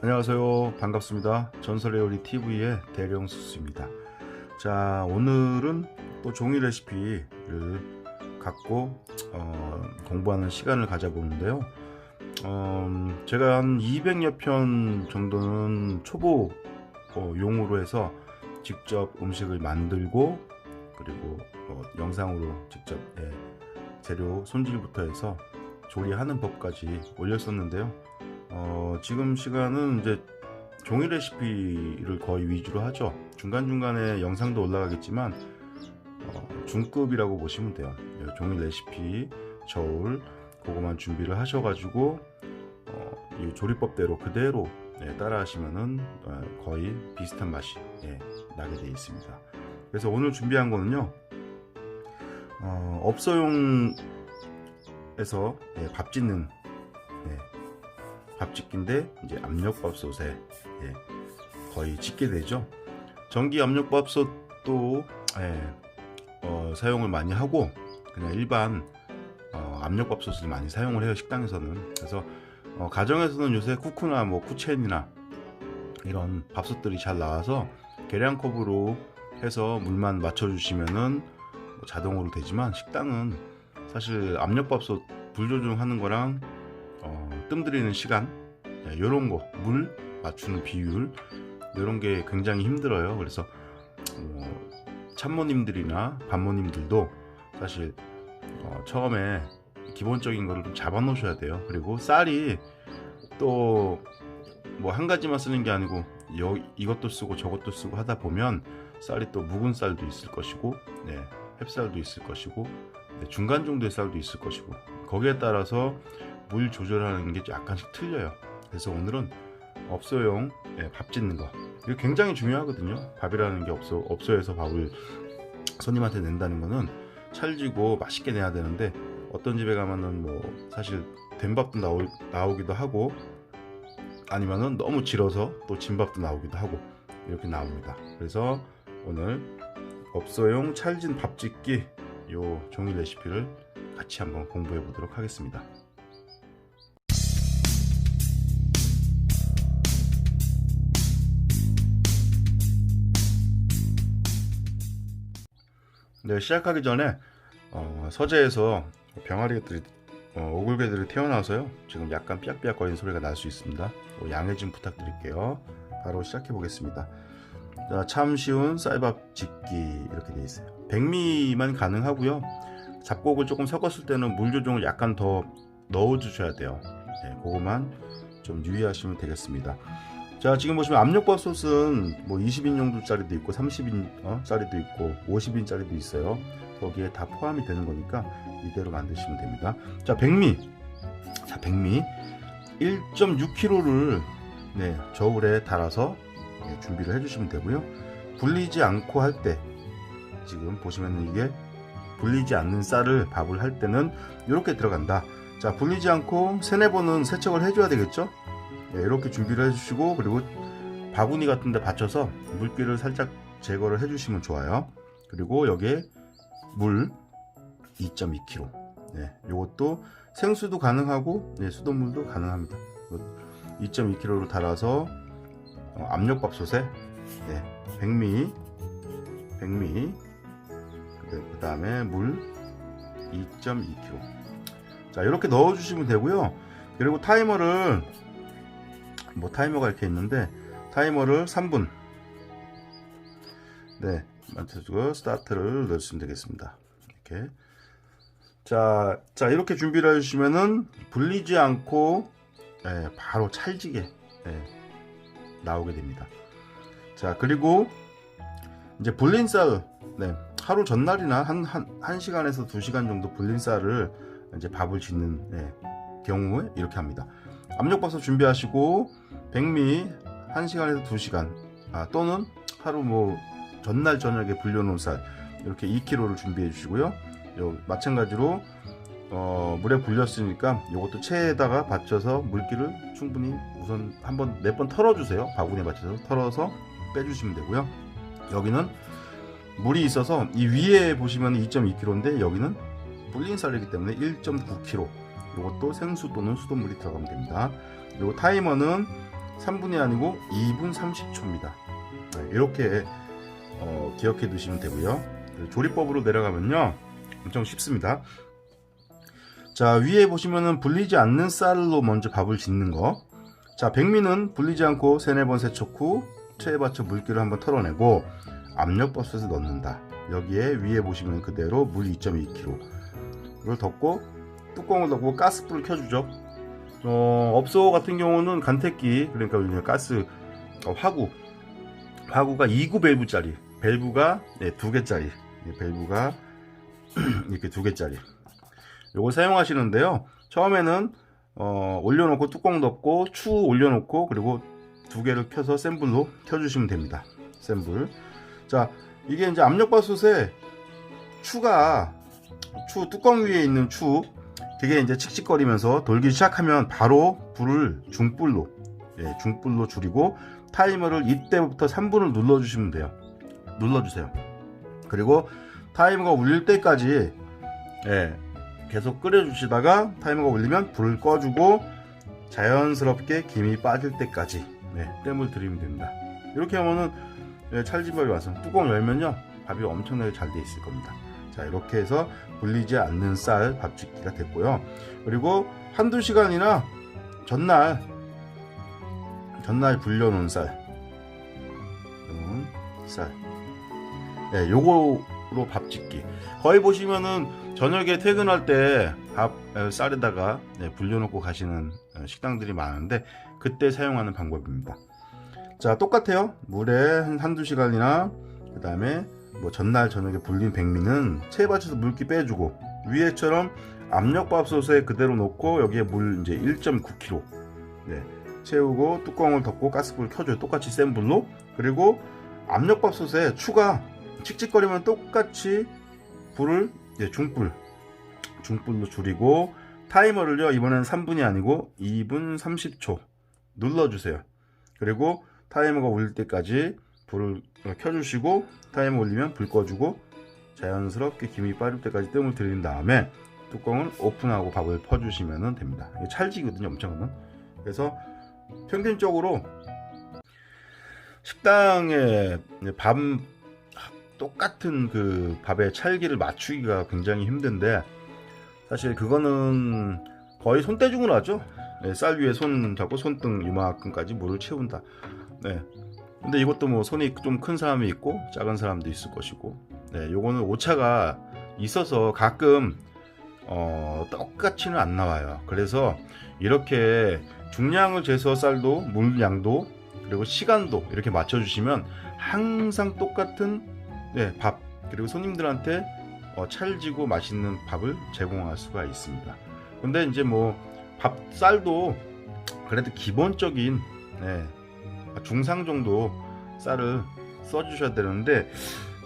안녕하세요. 반갑습니다. 전설의 요리 TV의 대령수수입니다. 자, 오늘은 또 종이 레시피를 갖고 어, 공부하는 시간을 가져보는데요. 어, 제가 한 200여 편 정도는 초보 어, 용으로 해서 직접 음식을 만들고 그리고 어, 영상으로 직접 예, 재료 손질부터 해서 조리하는 법까지 올렸었는데요. 어, 지금 시간은 이제 종이 레시피를 거의 위주로 하죠. 중간중간에 영상도 올라가겠지만, 어, 중급이라고 보시면 돼요. 예, 종이 레시피, 저울, 그거만 준비를 하셔가지고, 어, 이 조리법대로 그대로 예, 따라 하시면은 어, 거의 비슷한 맛이 예, 나게 되어 있습니다. 그래서 오늘 준비한 거는요, 어, 업소용에서 예, 밥 짓는 예, 밥 짓기인데 이제 압력밥솥에 예, 거의 짓게 되죠. 전기 압력밥솥도 예, 어, 사용을 많이 하고 그냥 일반 어, 압력밥솥을 많이 사용을 해요 식당에서는. 그래서 어, 가정에서는 요새 쿠쿠나 뭐 쿠첸이나 이런 밥솥들이 잘 나와서 계량컵으로 해서 물만 맞춰주시면은 뭐 자동으로 되지만 식당은 사실 압력밥솥 불 조정하는 거랑 어, 뜸 들이는 시간 이런 거 물 맞추는 비율 이런 게 굉장히 힘들어요. 그래서 어, 참모님들이나 반모님들도 사실 어, 처음에 기본적인 거를 좀 잡아 놓으셔야 돼요. 그리고 쌀이 또 뭐 한 가지만 쓰는 게 아니고 여, 이것도 쓰고 저것도 쓰고 하다 보면 쌀이 또 묵은 쌀도 있을 것이고 네, 햅쌀도 있을 것이고 네, 중간 정도의 쌀도 있을 것이고 거기에 따라서 물 조절하는 게 약간씩 틀려요. 그래서 오늘은 업소용 예, 밥 짓는 거 이거 굉장히 중요하거든요. 밥이라는 게 업소 업소에서 밥을 손님한테 낸다는 거는 찰지고 맛있게 내야 되는데 어떤 집에 가면은 뭐 사실 된 밥도 나오, 나오기도 하고 아니면은 너무 질어서 또 진밥도 나오기도 하고 이렇게 나옵니다. 그래서 오늘 업소용 찰진 밥 짓기 요 종이 레시피를 같이 한번 공부해 보도록 하겠습니다. 네, 시작하기 전에 어, 서재에서 병아리들이 어, 오글개들이 태어나서요. 지금 약간 삐약삐약 거리는 소리가 날 수 있습니다. 어, 양해 좀 부탁드릴게요. 바로 시작해 보겠습니다. 자, 참 쉬운 쌀밥 짓기 이렇게 되어 있어요. 백미만 가능하고요. 잡곡을 조금 섞었을 때는 물 조정을 약간 더 넣어 주셔야 돼요. 네, 그거만 좀 유의하시면 되겠습니다. 자, 지금 보시면 압력밥 솥은 뭐 20인 정도짜리도 있고 30인 어? 짜리도 있고 50인 짜리도 있어요. 거기에 다 포함이 되는 거니까 이대로 만드시면 됩니다. 자, 백미. 자, 백미 1.6kg를 네, 저울에 달아서 네, 준비를 해주시면 되고요. 불리지 않고 할 때 지금 보시면 이게 불리지 않는 쌀을 밥을 할 때는 이렇게 들어간다. 자, 불리지 않고 세네 번은 세척을 해줘야 되겠죠? 네, 이렇게 준비를 해주시고 그리고 바구니 같은 데 받쳐서 물기를 살짝 제거를 해주시면 좋아요. 그리고 여기에 물 2.2kg. 네, 이것도 생수도 가능하고 네, 수돗물도 가능합니다. 2.2kg를 달아서 어, 압력밥솥에 네, 백미, 백미, 그 다음에 물 2.2kg. 자 이렇게 넣어주시면 되고요. 그리고 타이머를 뭐 타이머가 이렇게 있는데 타이머를 3분 네 맞춰주고 스타트를 넣으시면 되겠습니다. 이렇게 자, 자 이렇게 준비를 해주시면은 불리지 않고 예, 바로 찰지게 예, 나오게 됩니다. 자 그리고 이제 불린 쌀 네, 하루 전날이나 한, 한, 한 시간에서 두 시간 정도 불린 쌀을 이제 밥을 짓는 예, 경우에 이렇게 합니다. 압력밥솥 준비하시고 백미 1시간에서 2시간 아, 또는 하루 뭐 전날 저녁에 불려놓은 쌀 이렇게 2kg를 준비해 주시고요. 요, 마찬가지로 어, 물에 불렸으니까 이것도 체에다가 받쳐서 물기를 충분히 우선 한번 몇 번 털어주세요. 바구니에 받쳐서 털어서 빼주시면 되고요. 여기는 물이 있어서 이 위에 보시면 2.2kg인데 여기는 불린 쌀이기 때문에 1.9kg 이것도 생수 또는 수돗물이 들어가면 됩니다. 그리고 타이머는 3분이 아니고 2분 30초입니다. 이렇게 어, 기억해 두시면 되고요. 조리법으로 내려가면요. 엄청 쉽습니다. 자, 위에 보시면은 불리지 않는 쌀로 먼저 밥을 짓는 거. 자, 백미는 불리지 않고 세네 번 세척 후 체에 받쳐 물기를 한번 털어내고 압력밥솥에 넣는다. 여기에 위에 보시면 그대로 물 2.2kg. 이걸 덮고 뚜껑을 덮고 가스불을 켜주죠. 어, 업소 같은 경우는 간택기, 그러니까 가스 어, 화구, 화구가 2구 밸브짜리, 밸브가 네, 두 개짜리, 이 밸브가 이렇게 두 개짜리. 요거 사용하시는데요. 처음에는 어, 올려놓고 뚜껑 덮고 추 올려놓고 그리고 두 개를 켜서 센 불로 켜주시면 됩니다. 센 불. 자, 이게 이제 압력밥솥에 추가 추 뚜껑 위에 있는 추 그게 이제 칙칙거리면서 돌기 시작하면 바로 불을 중불로 예, 중불로 줄이고 타이머를 이때부터 3분을 눌러주시면 돼요. 눌러주세요. 그리고 타이머가 울릴 때까지 예, 계속 끓여주시다가 타이머가 울리면 불을 꺼주고 자연스럽게 김이 빠질 때까지 네, 땜을 들이면 됩니다. 이렇게 하면은 예, 찰진밥이 와서 뚜껑 열면요 밥이 엄청나게 잘 돼 있을 겁니다. 자 이렇게 해서 불리지 않는 쌀 밥짓기가 됐고요. 그리고 한두 시간이나 전날 전날 불려놓은 쌀, 음, 쌀, 예, 요거로 밥 짓기. 거의 보시면은 저녁에 퇴근할 때 밥 쌀에다가 네, 불려놓고 가시는 어, 식당들이 많은데 그때 사용하는 방법입니다. 자 똑같아요. 물에 한 한두 시간이나 그 다음에 뭐 전날 저녁에 불린 백미는 받쳐서 물기 빼주고 위에처럼 압력밥솥에 그대로 놓고 여기에 물 이제 1.9kg 네, 채우고 뚜껑을 덮고 가스불 켜줘요. 똑같이 센 불로 그리고 압력밥솥에 추가 칙칙거리면 똑같이 불을 네, 중불 중불로 줄이고 타이머를요 이번엔 3분이 아니고 2분 30초 눌러주세요. 그리고 타이머가 울릴 때까지 불을 켜주시고 타이머 올리면 불 꺼주고 자연스럽게 김이 빠질 때까지 뜸을 들인 다음에 뚜껑을 오픈하고 밥을 퍼주시면 됩니다. 찰지거든요, 엄청은. 그래서 평균적으로 식당에 밥 똑같은 그 밥의 찰기를 맞추기가 굉장히 힘든데 사실 그거는 거의 손대중으로 하죠. 네, 쌀 위에 손 잡고 손등 이만큼까지 물을 채운다. 네. 근데 이것도 뭐 손이 좀 큰 사람이 있고 작은 사람도 있을 것이고 네, 요거는 오차가 있어서 가끔 어, 똑같이는 안 나와요. 그래서 이렇게 중량을 재서 쌀도 물량도 그리고 시간도 이렇게 맞춰주시면 항상 똑같은 네, 밥 그리고 손님들한테 어, 찰지고 맛있는 밥을 제공할 수가 있습니다. 근데 이제 뭐 밥 쌀도 그래도 기본적인 네, 중상 정도 쌀을 써주셔야 되는데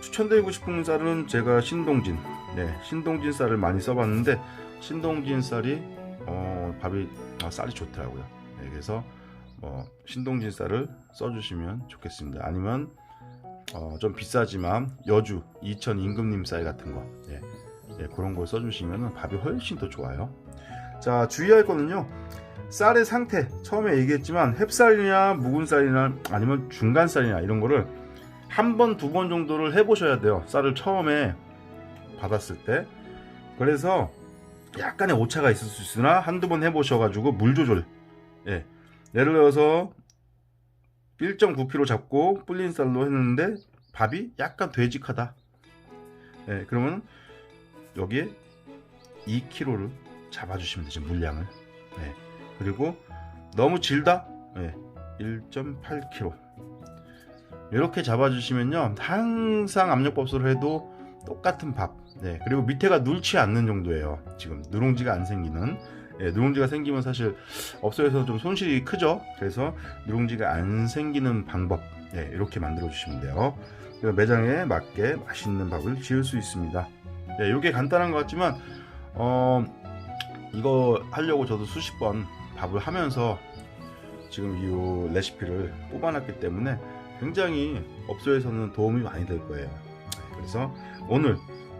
추천드리고 싶은 쌀은 제가 신동진 네, 신동진 쌀을 많이 써봤는데 신동진 쌀이 어, 밥이 아, 쌀이 좋더라고요. 네, 그래서 뭐 신동진 쌀을 써주시면 좋겠습니다. 아니면 어, 좀 비싸지만 여주 이천 임금님 쌀 같은 거 네, 네, 그런 걸 써주시면 밥이 훨씬 더 좋아요. 자 주의할 거는요. 쌀의 상태 처음에 얘기했지만 햅쌀이냐 묵은 쌀이나 아니면 중간 쌀이나 이런 거를 한 번 두 번 정도를 해보셔야 돼요 쌀을 처음에 받았을 때 그래서 약간의 오차가 있을 수 있으나 한두 번 해보셔가지고 물 조절 예. 예를 들어서 1.9kg 잡고 불린 쌀로 했는데 밥이 약간 되직하다 예, 그러면 여기에 2kg를 잡아주시면 되죠 물량을 예. 그리고 너무 질다? 네, 1.8kg. 이렇게 잡아주시면요. 항상 압력밥솥을 해도 똑같은 밥. 네, 그리고 밑에가 눌지 않는 정도예요. 지금 누룽지가 안 생기는. 네, 누룽지가 생기면 사실 업소에서 좀 손실이 크죠. 그래서 누룽지가 안 생기는 방법. 네, 이렇게 만들어 주시면 돼요. 매장에 맞게 맛있는 밥을 지을 수 있습니다. 네, 이게 간단한 것 같지만 어, 이거 하려고 저도 수십 번 밥을 하면서 지금 이 레시피를 뽑아놨기 때문에 굉장히 업소에서는 도움이 많이 될 거예요. 그래서 오늘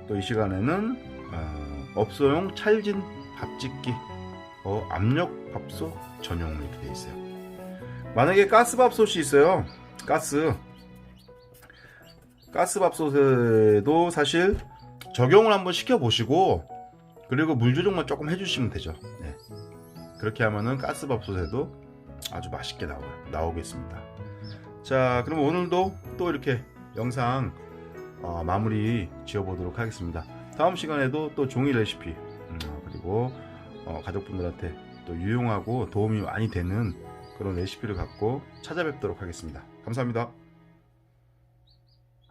또 이 시간에는 어, 업소용 찰진 밥짓기 어, 압력 밥솥 전용 이렇게 되어 있어요. 만약에 가스밥솥이 있어요. 가스. 가스밥솥에도 사실 적용을 한번 시켜보시고 그리고 물 조정만 조금 해주시면 되죠. 네. 그렇게 하면은 가스밥솥에도 아주 맛있게 나오, 나오겠습니다. 자, 그럼 오늘도 또 이렇게 영상 어, 마무리 지어보도록 하겠습니다. 다음 시간에도 또 종이 레시피 음, 그리고 어, 가족분들한테 또 유용하고 도움이 많이 되는 그런 레시피를 갖고 찾아뵙도록 하겠습니다. 감사합니다.